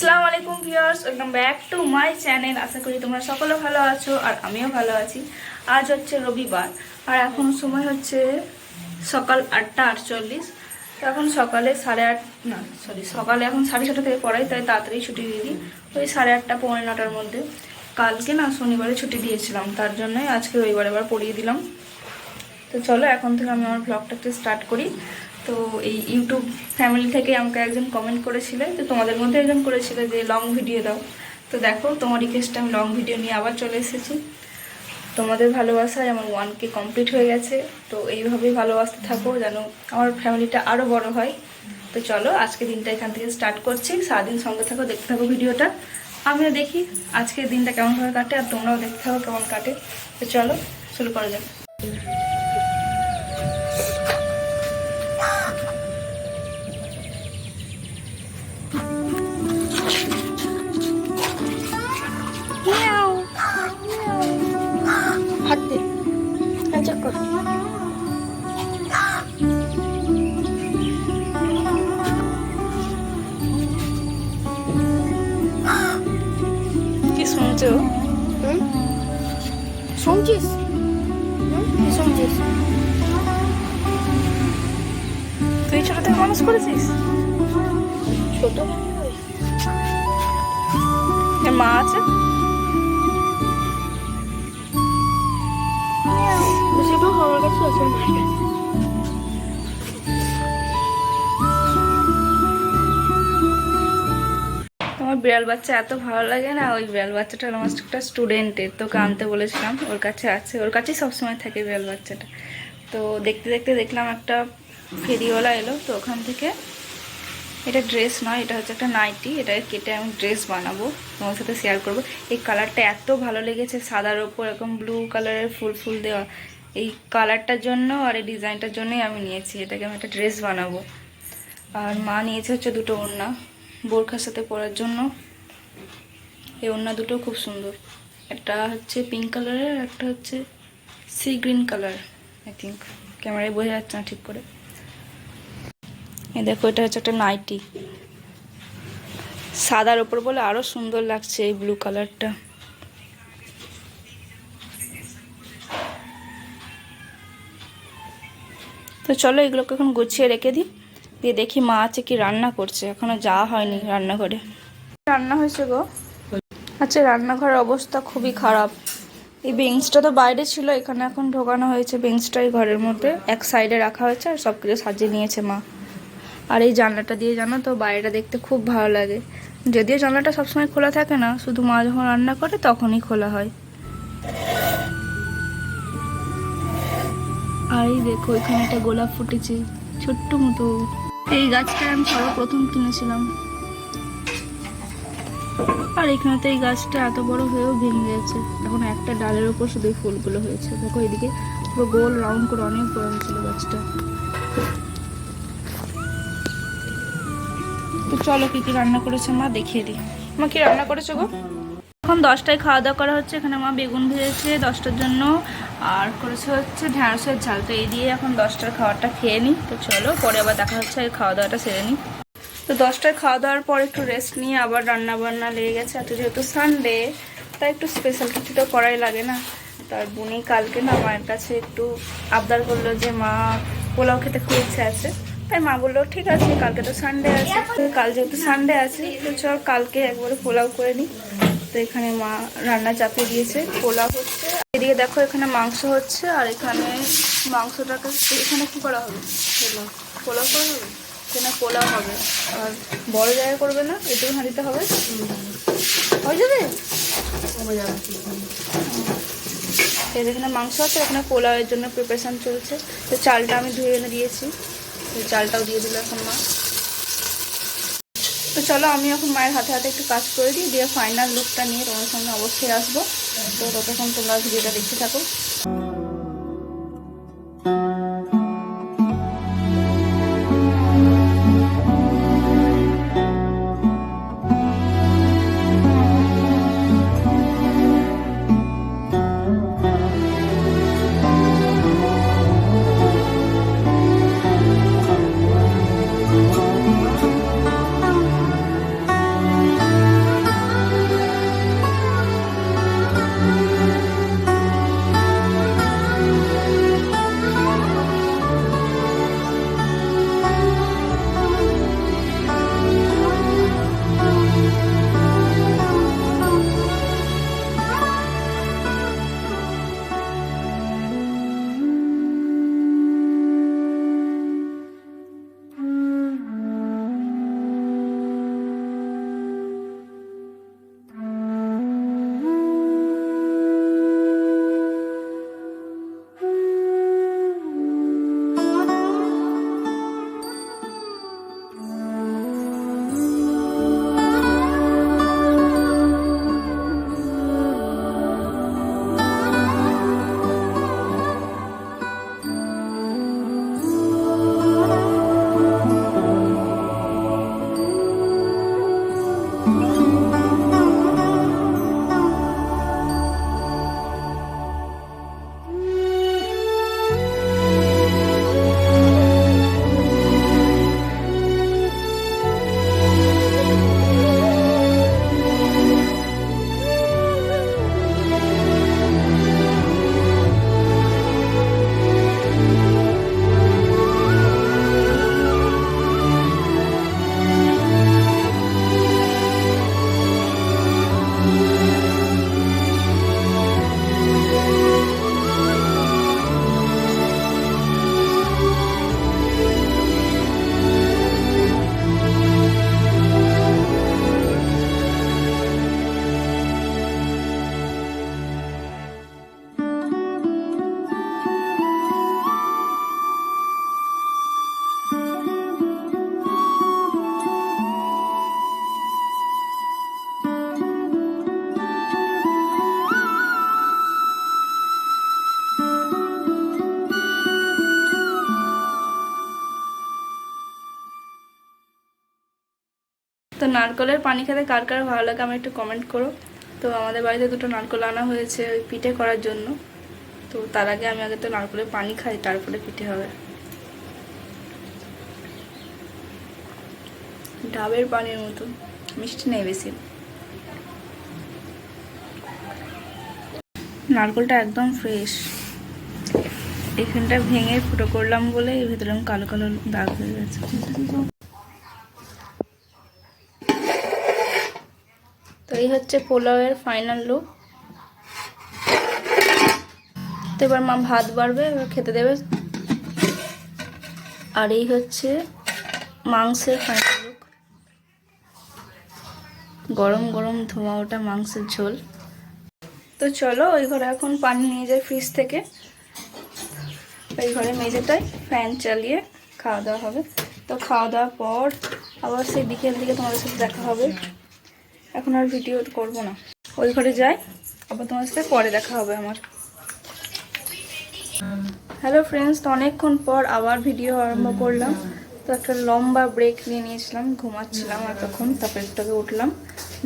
আসসালামু আলাইকুম viewers, welcome back to my channel. আশা করি তোমরা সকলে ভালো আছো আর আমিও ভালো আছি। আজ হচ্ছে রবিবার, আর এখন সময় হচ্ছে সকাল আটটা আটচল্লিশ। তো এখন সকালে সাড়ে আট, না সরি সকালে এখন সাড়ে ছটা থেকে পড়াই, তাই তাড়াতাড়ি ছুটি দিয়ে দিই। ওই সাড়ে আটটা, পৌনে নটার মধ্যে। কালকে না শনিবারে ছুটি দিয়েছিলাম, তার জন্যই আজকে রবিবার এবার পড়িয়ে দিলাম। তো চলো, এখন থেকে আমি আমার ব্লগটাকে স্টার্ট করি। তো এই ইউটিউব ফ্যামিলি থেকে আমাকে একজন কমেন্ট করেছিলে, তো তোমাদের মধ্যে একজন করেছিল যে লং ভিডিও দাও। তো দেখো, তোমার রিকোয়েস্টে আমি লং ভিডিও নিয়ে আবার চলে এসেছি। তোমাদের ভালোবাসায় আমার ওয়ান কে কমপ্লিট হয়ে গেছে, তো এইভাবেই ভালোবাসতে থাকো যেন আমার ফ্যামিলিটা আরও বড় হয়। তো চলো আজকে দিনটা এখান থেকে স্টার্ট করছি। সারাদিন সঙ্গে থাকো, দেখতে থাকো ভিডিওটা। আমিও দেখি, আজকের দিনটা কেমনভাবে কাটে আর তোমরাও দেখতে থাকো কেমন কাটে। তো চলো, শুরু করা যাক। মানুষ করেছিস? ছোট। মা আছে? সেটা আমার কাছে আছে আমার। কাছে। আমার বিড়াল বাচ্চা এত ভালো লাগে না? ওই বিড়াল বাচ্চাটা আমার একটা স্টুডেন্টের তোকে আনতে বলেছিলাম। ওর কাছে আছে। ওর কাছেই সবসময় থাকে বিড়াল বাচ্চাটা। তো দেখতে দেখতে দেখলাম একটা ফেরিওয়ালা এলো, তো ওখান থেকে এটা ড্রেস নয়, এটা হচ্ছে একটা নাইটি এটা কেটে আমি ড্রেস বানাবো তোমার সাথে শেয়ার করব। এই কালারটা এত ভালো লেগেছে, সাদার ওপর এরকম ব্লু কালারের ফুল ফুল দেওয়া। এই কালারটার জন্য আর এই ডিজাইনটার জন্যই আমি নিয়েছি, এটাকে আমি একটা ড্রেস বানাবো। আর মা নিয়েছে হচ্ছে দুটো ওড়না, বোরখার সাথে পরার জন্য। এই ওড়না দুটো খুব সুন্দর। একটা হচ্ছে পিঙ্ক কালারের একটা হচ্ছে sea green colour I think ক্যামেরায় বোঝা যাচ্ছে না ঠিক করে। এই দেখো, এটা হচ্ছে একটা নাইটি। সাদার ওপর বলে আরও সুন্দর লাগছে এই ব্লু কালারটা তো চলো এগুলোকে এখন গুছিয়ে রেখে দিই, দিয়ে দেখি মা আছে কি রান্না করছে। এখনও যাওয়া হয়নি রান্নাঘরে। রান্না হয়েছে গো। আচ্ছা রান্নাঘরের অবস্থা খুবই খারাপ। এই বেঞ্চটা তো বাইরে ছিল, এখানে এখন ঢোকানো হয়েছে বেঞ্চটাই ঘরের মধ্যে। এক সাইডে রাখা হয়েছে আর সব কিছু সাজিয়ে নিয়েছে মা। আর এই জানলাটা দিয়ে জানো তো, বাইরেটা দেখতে খুব ভালো লাগে। যদিও জানলাটা সবসময় খোলা থাকে না, শুধু মা যখন রান্না করে তখনই খোলা হয়। আর এই দেখো, এখানে একটা গোলাপ ফুটেছে, ছোট্ট মতো। এই গাছটা আমি সর্বপ্রথম কিনেছিলাম। আর এখানে তো এই গাছটা এত বড় হয়েও ভেঙে গেছে। এখন একটা ডালের উপর শুধু ফুলগুলো হয়েছে। দেখো এদিকে পুরো গোল, রাউন্ড করে অনেক বড় হয়েছিল গাছটা। তো চলো কি কি রান্না করেছে মা দেখিয়ে দিই। মা কি রান্না করেছ গো? এখন দশটায় খাওয়া দাওয়া করা হচ্ছে এখানে মা বেগুন ভেজেছে দশটার জন্য আর করেছে হচ্ছে ঢ্যাঁড়সের ঝাল। তো এই দিয়ে এখন দশটার খাবারটা খেয়ে নিই। তো চলো পরে আবার দেখা হচ্ছে এই খাওয়া দাওয়াটা সেরে নিই। তো দশটায় খাওয়া দাওয়ার পর একটু রেস্ট নিয়ে আবার রান্না বান্না লেগে গেছে। আর তো যেহেতু সানডে তাই একটু স্পেশাল কিছু তো করাই লাগে না। তার বুনি কালকে না মায়ের কাছে একটু আবদার করল যে মা পোলাও খেতে খুব ইচ্ছে আছে। তাই মা বলল ঠিক আছে কালকে তো সানডে আছে। তো কাল যেহেতু সানডে আছে তো চল কালকে একবারে পোলাও করে নিই তো এখানে মা রান্না চাপিয়ে দিয়েছে পোলাও হচ্ছে। এদিকে দেখো এখানে মাংস হচ্ছে আর এখানে মাংসটাকে এখানে কি করা হবে? পোলাও। করা হবে? এখানে পোলাও হবে। আর বড় জায়গা করবে না এটুকু হাঁড়িতে হবে? হয়ে যাবে? এখানে মাংস আছে এখানে পোলাওয়ের জন্য প্রিপারেশান চলছে। তো চালটা আমি ধুয়ে এনে দিয়েছি। চালটাও দিয়ে দিল এখন মা। তো চলো, আমি এখন মায়ের হাতে হাতে একটু কাজ করে দিই, দিয়ে ফাইনাল লুকটা নিয়ে তোমার সঙ্গে অবশ্যই আসব। তো ততক্ষণ তোমরা ভিডিওটা দেখতে থাকো। নারকলের পানি খেতে কার কার ভালো লাগে আমি একটু কমেন্ট করো। তো আমাদের বাড়িতে দুটো নারকল আনা হয়েছে ওই পিঠে করার জন্য। তো তার আগে আমি আগে তো নারকলের পানি খাই, তারপরে পিঠে হবে। ডাবের পানির মতো, মিষ্টি নেই বেশি। নারকলটা একদম ফ্রেশ এখানটা ভেঙে ফুটো করলাম বলে ভিতরে কালো কালো দাগ হয়ে গেছে। এই হচ্ছে পোলাওয়ের ফাইনাল লুক তো এবার মা ভাত বাড়বে, এবার খেতে দেবে। আর এই হচ্ছে মাংসের ফাইনাল লুক গরম গরম ধোঁয়া ওটা মাংসের ঝোল। তো চলো, ওই ঘরে এখন পানি নিয়ে যাই ফ্রিজ থেকে। ওই ঘরে মেঝেটায় ফ্যান চালিয়ে খাওয়া দাওয়া হবে। তো খাওয়া দাওয়ার পর আবার সেই বিকেল দিকে তোমাদের সাথে দেখা হবে। এখন আর ভিডিও করব না। ওই ঘরে যাই, আবার তোমার সাথে পরে দেখা হবে আমার। হ্যালো ফ্রেন্ডস তো অনেকক্ষণ পর আবার ভিডিও আরম্ভ করলাম। তো একটা লম্বা ব্রেক নিয়ে নিয়েছিলাম, ঘুমাচ্ছিলাম আর তখন তারপর একটু আগে উঠলাম।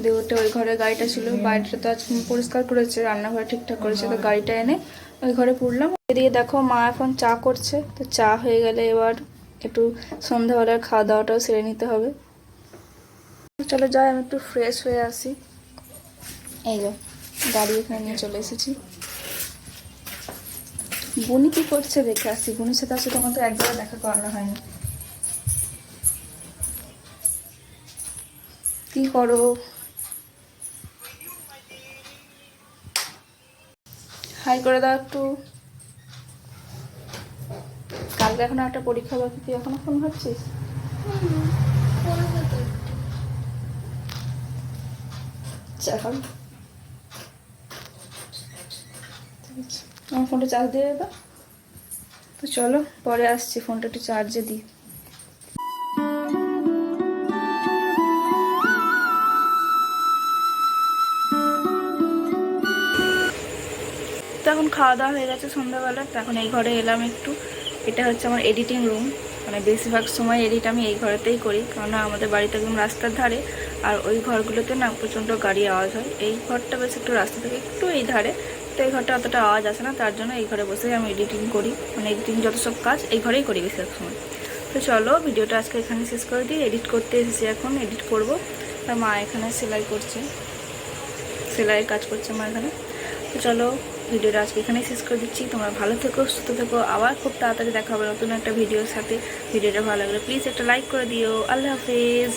দিয়ে উঠে ওই ঘরে গাড়িটা ছিল, বাড়িটা তো আজ পরিষ্কার করেছে, রান্নাঘর ঠিকঠাক করেছে, তো গাড়িটা এনে ওই ঘরে পুড়লাম। এদিকে দেখো মা এখন চা করছে, তো চা হয়ে গেলে এবার একটু সন্ধ্যাবেলার খাওয়া দাওয়াটাও সেরে নিতে হবে। চলো যাই, আমি একটু ফ্রেশ হয়ে আসি এই যো গাড়ি এখানে নিয়ে চলে এসেছি। বুনি কি করছে দেখে আসি। বুনির সাথে আসলে তোমার তো একবার দেখা করানো হয়নি। কি করো? হাই করে দাও একটু। কালকে এখন একটা পরীক্ষা বাকি, তুই এখনও ফোন করছিস এখন আমার ফোনটা চার্জ দিয়ে দাও তো চলো, পরে আসছি, ফোনটা একটু চার্জে দিই। তো এখন খাওয়া দাওয়া হয়ে গেছে সন্ধ্যাবেলা, তো এখন এই ঘরে এলাম একটু। এটা হচ্ছে আমার এডিটিং রুম মানে বেশিরভাগ সময় এডিট আমি এই ঘরেতেই করি। কেননা আমাদের বাড়িতে একদম রাস্তার ধারে আর ওই ঘরগুলোতে না প্রচণ্ড গাড়ি আওয়াজ হয়। এই ঘরটা বেশ একটু রাস্তা থেকে একটু এই ধারে। তো এই ঘরটা অতটা আওয়াজ আসে না, তার জন্য এই ঘরে বসেই আমি এডিটিং করি। মানে এডিটিং যত সব কাজ এই ঘরেই করি বেশিরভাগ সময়। তো চলো ভিডিওটা আজকে এখানে শেষ করে দিই। এডিট করতে এসেছি এখন, এডিট করব। আর মা এখানে সেলাই করছে। সেলাইয়ের কাজ করছে মা এখানে। তো চলো ভিডিওটা আজকে এখানে শেষ করে দিচ্ছি। তোমরা ভালো থেকো, সুস্থ থেকো। আবার খুব তাড়াতাড়ি দেখা হবে নতুন একটা ভিডিওর সাথে। ভিডিওটা ভালো লাগলে প্লিজ একটা লাইক করে দিও। আল্লাহ হাফিজ।